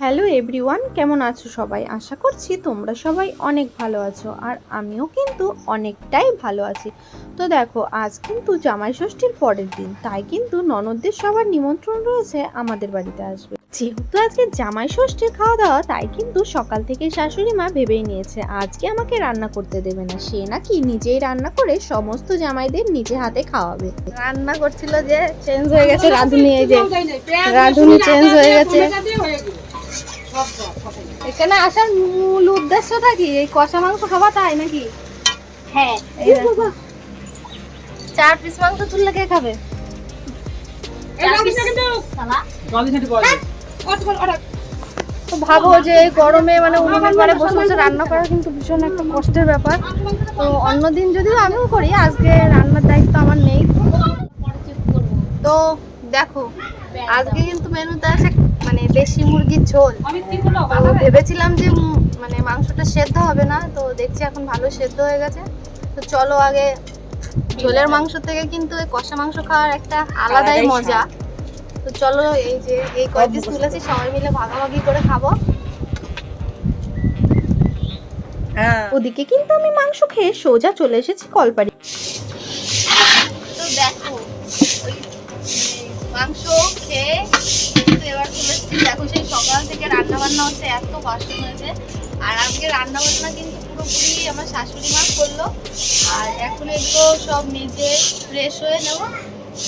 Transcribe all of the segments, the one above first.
Hello everyone কেমন আছো সবাই? আশা করছি তোমরা সবাই অনেক ভালো আছো আর আমিও কিন্তু অনেকটাই ভালো আছি। তো দেখো আজ কিন্তু জামাই ষষ্ঠীর পরের দিন তাই কিন্তু ননদদের সবার নিমন্ত্রণ রয়েছে আমাদের বাড়িতে আসবে। যেহেতু আজকে জামাই ষষ্ঠীর খাওয়া দাওয়া তাই কিন্তু সকাল থেকে শাশুড়ি মা ভেবেই নিয়েছে আজকে আমাকে রান্না করতে দেবে না। সে নাকি নিজেই রান্না করে সমস্ত জামাইদের নিজে হাতে খাওয়াবে। রান্না করছিল যে চেঞ্জ হয়ে গেছে রাঁধুনি এই যে রাঁধুনি চেঞ্জ হয়ে গেছে। এখানে আসার মূল উদ্দেশ্যটা কি? এই কষা মাংস খাওয়া তাই নাকি? হ্যাঁ চার পিস মাংস তুললে কে খাবে? তো ভাবো যে এই গরমে মানে উনুনের পারে বসে বসে রান্না করা কিন্তু ভীষণ একটা কষ্টের ব্যাপার। তো অন্যদিন যদিও আমিও করি আজকে রান্নার দায়িত্ব আমার নেই। তো দেখো আজকে কিন্তু মেনুতে আছে মানে দেশি মুরগির ঝোল। তো ভেবেছিলাম যে মানে মাংসটা সেদ্ধ হবে না তো দেখছি এখন ভালো সেদ্ধ হয়ে গেছে। তো চলো আগে ঝোলের মাংস থেকে কিন্তু এই কষা মাংস খাওয়ার একটা আলাদাই মজা। তো চলো এই যে এই কয় পিস তুলেছি সবাই মিলে ভাগাভাগি করে খাব। ওদিকে কিন্তু আমি মাংস খেয়ে সোজা চলে এসেছি কলপাড়ি। তো দেখো মাংস খেয়ে কিন্তু এবার চলে এসেছি দেখো সেই সকাল থেকে রান্না বান্না হচ্ছে, এত কষ্ট হয়েছে। আর আজকে রান্না বান্না কিন্তু পুরোপুরি আমার শাশুড়ি মা করল। আর এখন এগুলো সব মেজে ফ্রেশ হয়ে নেব।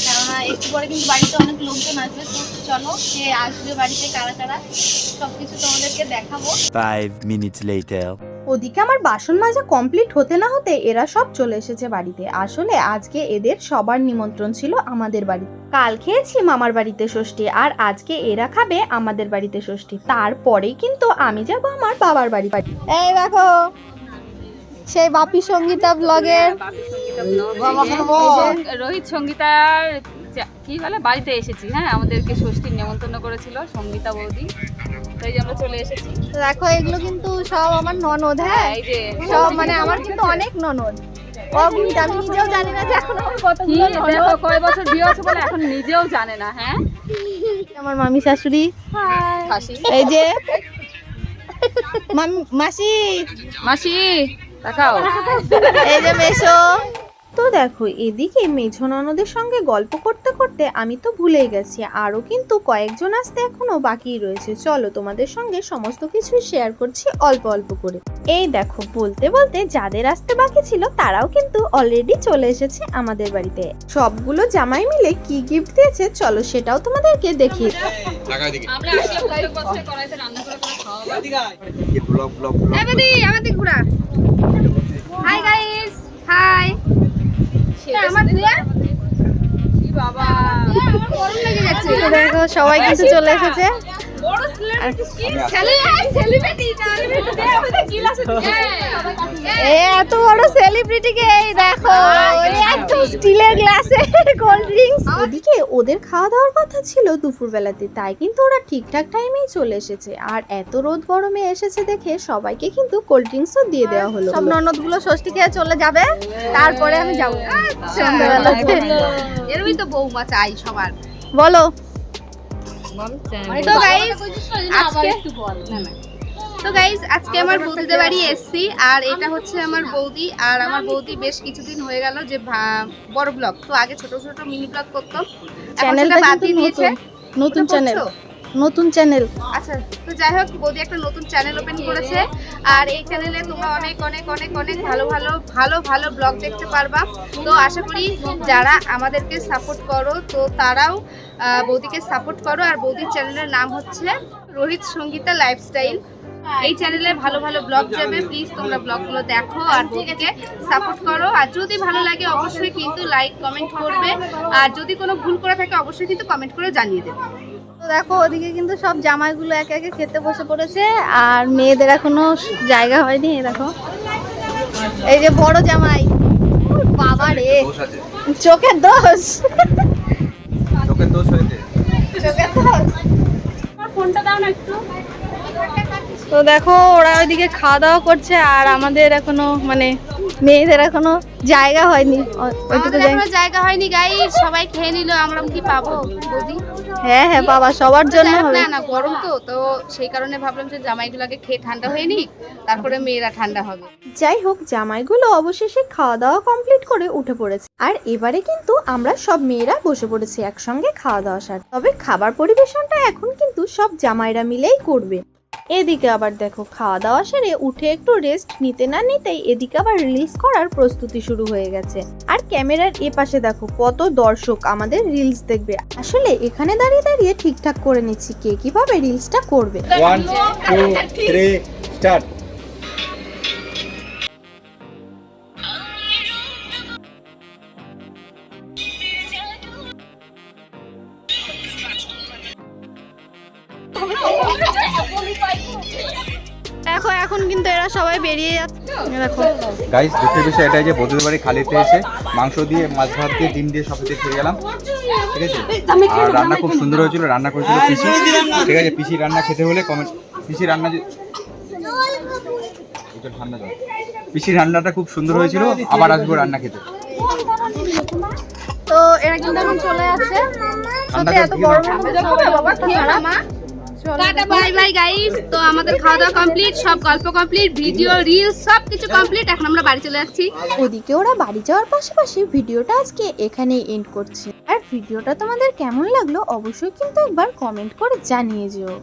কেননা একটু পরে কিন্তু বাড়িতে অনেক লোকজন আসবে চলো কে আসবে বাড়িতে, কারা কারা, সবকিছু তোমাদেরকে দেখাবো। Five minutes later. ওদিকে আমার বাসন মাজা কমপ্লিট হতে না হতে এরা সব চলে এসেছে বাড়িতে। আসলে আজকে এদের সবার নিমন্ত্রণ ছিল আমাদের বাড়ি। কাল খেয়েছি মামার বাড়িতে ষষ্ঠী আর আজকে এরা খাবে আমাদের বাড়িতে ষষ্ঠী। তারপরেই কিন্তু আমি যাব আমার বাবার বাড়ি। বাড়ি এই দেখো সেই বাপি সঙ্গীতা ব্লগের রোহিত সঙ্গীতার যা- কি বলে? বাড়িতে এসেছি হ্যাঁ? আমাদেরকে ষষ্ঠীর নেমন্তন্ন করেছিল সঙ্গীতা বৌদি। তাই আমরা চলে এসেছি। দেখো এগুলো কিন্তু সব আমার ননদ হ্যাঁ? এই যে সব মানে আমার কিন্তু অনেক ননদ। অগুণিত আমি নিজেও জানি না যে এখন আমার কতগুলো দেখো কয় বছর বিয়ে বলে এখন নিজেও জানে না হ্যাঁ? আমার মামি শাশুড়ি। এই যে মাম- মাসি। মাসি দেখাও। এই যে মেশো। তো দেখো এদিকে মেঝো ননদের সঙ্গে গল্প করতে করতে আমি তো ভুলেই গেছি। আরও কিন্তু কয়েকজন আসতে এখনও বাকি রয়েছে। চলো তোমাদের সঙ্গে সমস্ত কিছু শেয়ার করছি অল্প অল্প করে। এই দেখো বলতে বলতে যাদের আসতে বাকি ছিল তারাও কিন্তু অলরেডি চলে এসেছে আমাদের বাড়িতে। সবগুলো জামাই মিলে কি গিফট দিয়েছে চলো সেটাও তোমাদেরকে দেখি হাই গাইস হাই দেখো সবাই কিন্তু চলে এসেছে। এত বড় সেলিব্রিটিকে এই দেখো এই স্টিলের গ্লাসে কোল্ড ড্রিঙ্কস ওদিকে ওদের খাওয়া দাওয়ার কথা ছিল দুপুরবেলাতে তাই কিন্তু ওরা ঠিকঠাক টাইমেই চলে এসেছে। আর এত রোদ গরমে এসেছে দেখে সবাইকে কিন্তু কোল্ড ড্রিঙ্কসও দিয়ে দেওয়া হলো। সব ননদগুলো ষষ্ঠী খেয়ে চলে যাবে তারপরে আমি যাব। সন্ধ্যাবেলাতে। এরমই তো বৌমা চাই সবার। বলো। তো guys, আজকে তো গাইজ আজকে আমার বৌদিদের বাড়ি এসছি আর এটা হচ্ছে আমার বৌদি আর আমার বৌদি বেশ কিছুদিন হয়ে গেল যে বড় ব্লগ তো আগে ছোট ছোট মিনি ব্লগ করতাম চ্যানেলটা বাদ দিয়ে দিয়েছে। নতুন। চ্যানেল নতুন চ্যানেল। আচ্ছা তো যাই হোক, বৌদি একটা নতুন চ্যানেল ওপেন করেছে। আর এই চ্যানেলে তোমরা অনেক অনেক অনেক অনেক ভালো ভালো ভালো ভালো ব্লগ দেখতে পারবা। তো আশা করি যারা আমাদেরকে সাপোর্ট করো, তো তারাও বৌদিকে সাপোর্ট করো। আর বৌদির চ্যানেলের নাম হচ্ছে রোহিত সঙ্গীতা লাইফস্টাইল এই চ্যানেলে ভালো ভালো ব্লগ যাবে। প্লিজ তোমরা ব্লগগুলো দেখো আর বৌদিকে সাপোর্ট করো। আর যদি ভালো লাগে, অবশ্যই কিন্তু লাইক কমেন্ট করবে। আর যদি কোনো ভুল করে থাকে, অবশ্যই কিন্তু কমেন্ট করে জানিয়ে দেবে। তো দেখো ওদিকে কিন্তু সব জামাইগুলো একে একে খেতে বসে পড়েছে আর মেয়েদের এখনও জায়গা হয়নি দেখো। এই যে বড় জামাই। বাবা রে। চোখের দোষ তোকে দোষ। হয়েছে। চোখের দোষ। ফোনটা দাও না একটু। তো দেখো ওরা ওইদিকে খাওয়া দাওয়া করছে আর আমাদের এখনও মানে মেয়েদের এখনও জায়গা হয়নি। ওইটুকু জায়গা। হয়নি গাই সবাই খেয়ে নিল আমরা কি পাবো? বৌদি? হ্যাঁ হ্যাঁ বাবা সবার জন্য হবে। না না গরম তো তো সেই কারণে ভাবলাম যে জামাইগুলোকে খেয়ে ঠান্ডা হয়ে নিক তারপরে মেয়েরা ঠান্ডা হবে। যাই হোক জামাইগুলো অবশেষে খাওয়া দাওয়া কমপ্লিট করে উঠে পড়েছে। আর এবারে কিন্তু আমরা সব মেয়েরা বসে পড়েছি একসঙ্গে খাওয়া দাওয়া সার। তবে খাবার পরিবেশনটা এখন কিন্তু সব জামাইরা মিলেই করবে। এদিকে আবার দেখো খাওয়া দাওয়া সেরে উঠে একটু রেস্ট নিতে না নিতেই এদিকে আবার রিলস করার প্রস্তুতি শুরু হয়ে গেছে। আর ক্যামেরার এ পাশে দেখো কত দর্শক আমাদের রিলস দেখবে। আসলে এখানে দাঁড়িয়ে দাঁড়িয়ে ঠিকঠাক করে নিচ্ছি কে কীভাবে রিলসটা করবে। ওয়ান টু থ্রি স্টার্ট দেখো এখন কিন্তু এরা সবাই বেরিয়ে যাচ্ছে। দেখো। গাইস দুঃখের বিষয় এটাই যে বৌদিদের বাড়ি খালিতে এসে মাংস দিয়ে মাছ ভাত দিয়ে ডিম দিয়ে সব খেয়ে গেলাম। ঠিক আছে? আর রান্না খুব সুন্দর হয়েছিল রান্না করেছিল পিসি। ঠিক আছে পিসি রান্না খেতে হলে কমেন্ট পিসি রান্না ঠান্ডা জল। পিসি রান্নাটা খুব সুন্দর হয়েছিল আবার আসব রান্না খেতে। তো এরা কিন্তু এখন চলে যাচ্ছে সত্যি এত জল গরম টাটা বাই বাই গাইস তো আমাদের খাওয়া দাওয়া কমপ্লিট সব গল্প কমপ্লিট ভিডিও রিলস সব কিছু কমপ্লিট এখন আমরা বাড়ি চলে যাচ্ছি। ওদিকে ওরা বাড়ি যাওয়ার পাশাপাশি ভিডিওটা আজকে এখানেই এন্ড করছে। আর ভিডিওটা তোমাদের কেমন লাগল অবশ্যই কিন্তু একবার কমেন্ট করে জানিয়ে যেও।